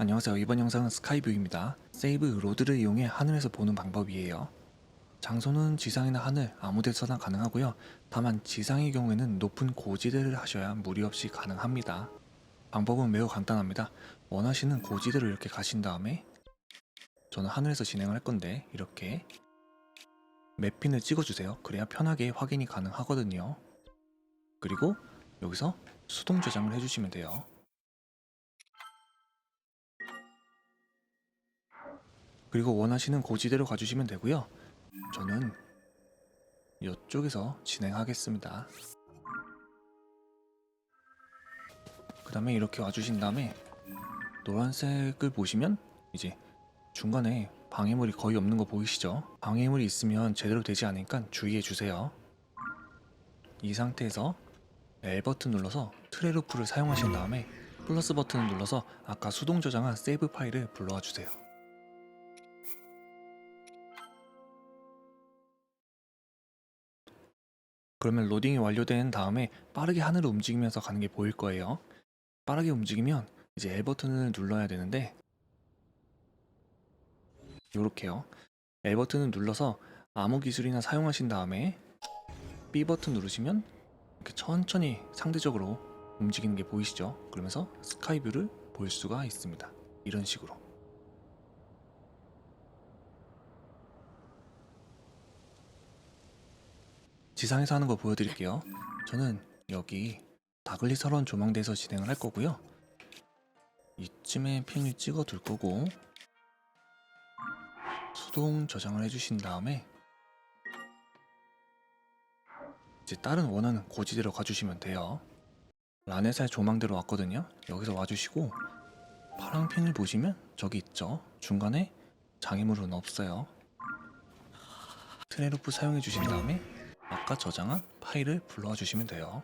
안녕하세요. 이번 영상은 스카이뷰입니다. 세이브 로드를 이용해 하늘에서 보는 방법이에요. 장소는 지상이나 하늘 아무 데서나 가능하고요. 다만 지상의 경우에는 높은 고지대를 하셔야 무리 없이 가능합니다. 방법은 매우 간단합니다. 원하시는 고지대로 이렇게 가신 다음에 저는 하늘에서 진행을 할 건데 이렇게 맵핀을 찍어주세요. 그래야 편하게 확인이 가능하거든요. 그리고 여기서 수동 저장을 해주시면 돼요. 그리고 원하시는 고지대로 가주시면 되고요. 저는 이쪽에서 진행하겠습니다. 그 다음에 이렇게 와주신 다음에 노란색을 보시면 이제 중간에 방해물이 거의 없는 거 보이시죠? 방해물이 있으면 제대로 되지 않으니까 주의해 주세요. 이 상태에서 L 버튼 눌러서 트레루프를 사용하신 다음에 플러스 버튼을 눌러서 아까 수동 저장한 세이브 파일을 불러와 주세요. 그러면 로딩이 완료된 다음에 빠르게 하늘을 움직이면서 가는 게 보일 거예요. 빠르게 움직이면 이제 L 버튼을 눌러야 되는데 요렇게요. L 버튼을 눌러서 암호 기술이나 사용하신 다음에 B 버튼 누르시면 이렇게 천천히 상대적으로 움직이는 게 보이시죠? 그러면서 스카이뷰를 볼 수가 있습니다. 이런 식으로. 지상에서 하는 거 보여드릴게요. 저는 여기 다글리서런 조망대에서 진행을 할 거고요. 이쯤에 핀을 찍어 둘 거고 수동 저장을 해주신 다음에 이제 다른 원하는 고지대로 가주시면 돼요. 라네살 조망대로 왔거든요. 여기서 와주시고 파랑 핀을 보시면 저기 있죠. 중간에 장애물은 없어요. 트레루프 사용해 주신 다음에 아까 저장한 파일을 불러와 주시면 돼요.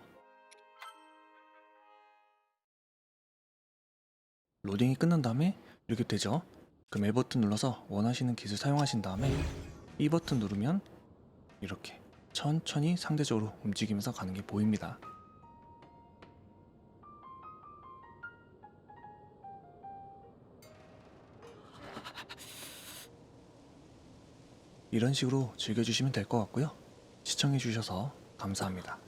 로딩이 끝난 다음에 이렇게 되죠. 그럼 L 버튼 눌러서 원하시는 기술 사용하신 다음에 B 버튼 누르면 이렇게 천천히 상대적으로 움직이면서 가는 게 보입니다. 이런 식으로 즐겨주시면 될 것 같고요. 시청해주셔서 감사합니다.